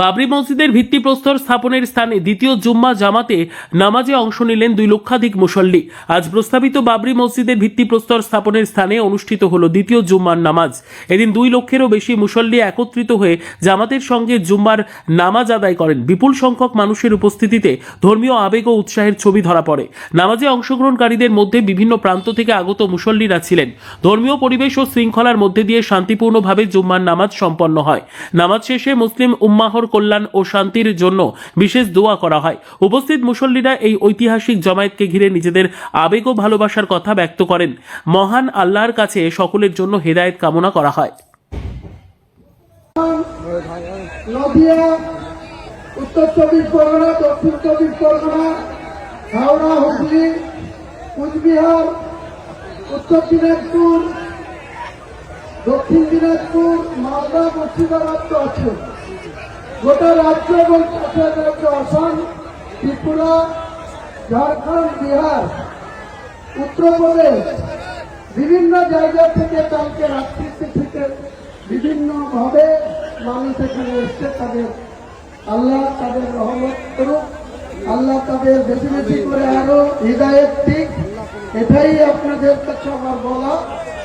বাবরি মসজিদের ভিত্তিপ্রস্তর স্থাপনের স্থানে দ্বিতীয় জুম্মা জামাতে নামাজে অংশ নিলেন দুই লক্ষাধিক মুসল্লি। আজ প্রস্তাবিত বাবরি মসজিদের ভিত্তিপ্রস্তর স্থাপনের স্থানে অনুষ্ঠিত হল দ্বিতীয় জুম্মার নামাজ। এদিন দুই লক্ষেরও বেশি মুসল্লি একত্রিত হয়ে জামাতের সঙ্গে জুম্মার নামাজ আদায় করেন। বিপুল সংখ্যক মানুষের উপস্থিতিতে ধর্মীয় আবেগ ও উৎসাহের ছবি ধরা পড়ে। নামাজে অংশগ্রহণকারীদের মধ্যে বিভিন্ন প্রান্ত থেকে আগত মুসল্লিরা ছিলেন। ধর্মীয় পরিবেশ ও শৃঙ্খলার মধ্যে দিয়ে শান্তিপূর্ণভাবে জুম্মার নামাজ সম্পন্ন হয়। নামাজ শেষে মুসলিম উম্মাহর কল্যাণ ও শান্তির জন্য বিশেষ দোয়া করা হয়। উপস্থিত মুসল্লিরা এই ঐতিহাসিক জমায়েতকে ঘিরে নিজেদের আবেগ ও ভালোবাসার কথা ব্যক্ত করেন। মহান আল্লাহর কাছে সকলের জন্য হেদায়েত কামনা করা হয়। উত্তর চব্বিশ পরগনা, দক্ষিণ চব্বিশ পরগনা, হাওড়া, হুগলি, কুচবিহার, উত্তর দিনাজপুর, দক্ষিণ দিনাজপুর, মালদা, মুর্শিদাবাদ তো আছে গোটা রাজ্য এবং রাজ্য আসাম, ত্রিপুরা, ঝাড়খণ্ড, বিহার, উত্তরপ্রদেশ বিভিন্ন জায়গা থেকে কালকে রাত্রিতে থেকে বিভিন্নভাবে মানুষ এখানে এসছে। তাদের আল্লাহ তাদের রহমত করুক, আল্লাহ তাদের বেশি বেশি করে আরও হৃদায়ত দিক। এটাই আপনাদের কাছে আমার বলা।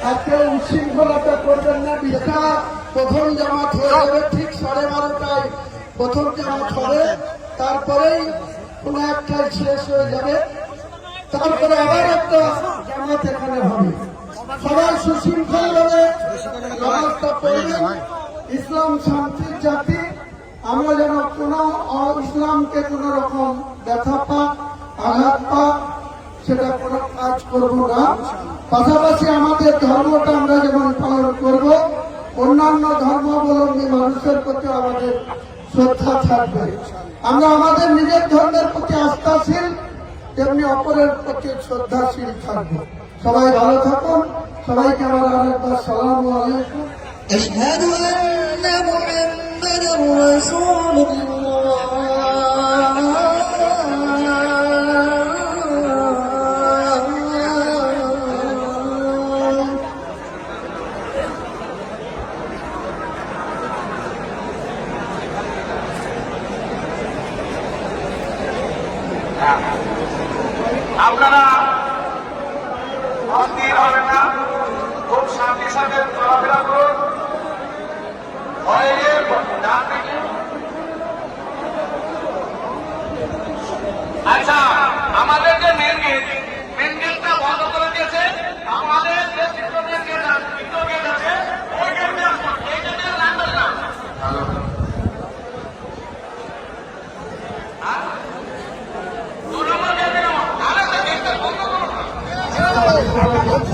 আজকে উশৃঙ্খলতা করবেন না বিশা প্রথম জামাত হয়ে যাবে ঠিক সাড়ে বারোটায়। প্রথম জামাত হবে তারপরেই কোনো একটাই শেষ হয়ে যাবে। তারপরে আবার একটা জামাত এখানে হবে। সবাই সুশৃঙ্খল ভাবে নামাজটা পড়বেন ইসলাম শান্তির জাতি আমরা যেন কোন ইসলামকে কোন রকম ব্যথা পা আঘাত পা সেটা কোনো কাজ করব না। পাশাপাশি আমাদের ধর্মটা আমরা যেমন পালন করব অন্যান্য ধর্মাবলম্বী মানুষের প্রতি আমাদের শ্রদ্ধা থাকবে আমরা আমাদের নিজের ধর্মের প্রতি আস্থাশীল তেমনি অপরের প্রতি শ্রদ্ধাশীল থাকবো সবাই ভালো থাকুন সবাইকে আমার আরেকবার সালাম আলাইকুম أشهد أن محمدا رسول الله আপনারা না। খুব শান্তির সাথে চলাফেরা করুন। আচ্ছা আমাদের যে মেন গেট মেন গেটটা বন্ধ করে দিয়েছে আমাদের যে চিত্রদের গেট আছে চিত্র গেট আছে ওই গেটে আসুন এই গেটে লাগবে না দু নম্বর গেটে নাও। নাহলে তো গেটটা বন্ধ করুন না।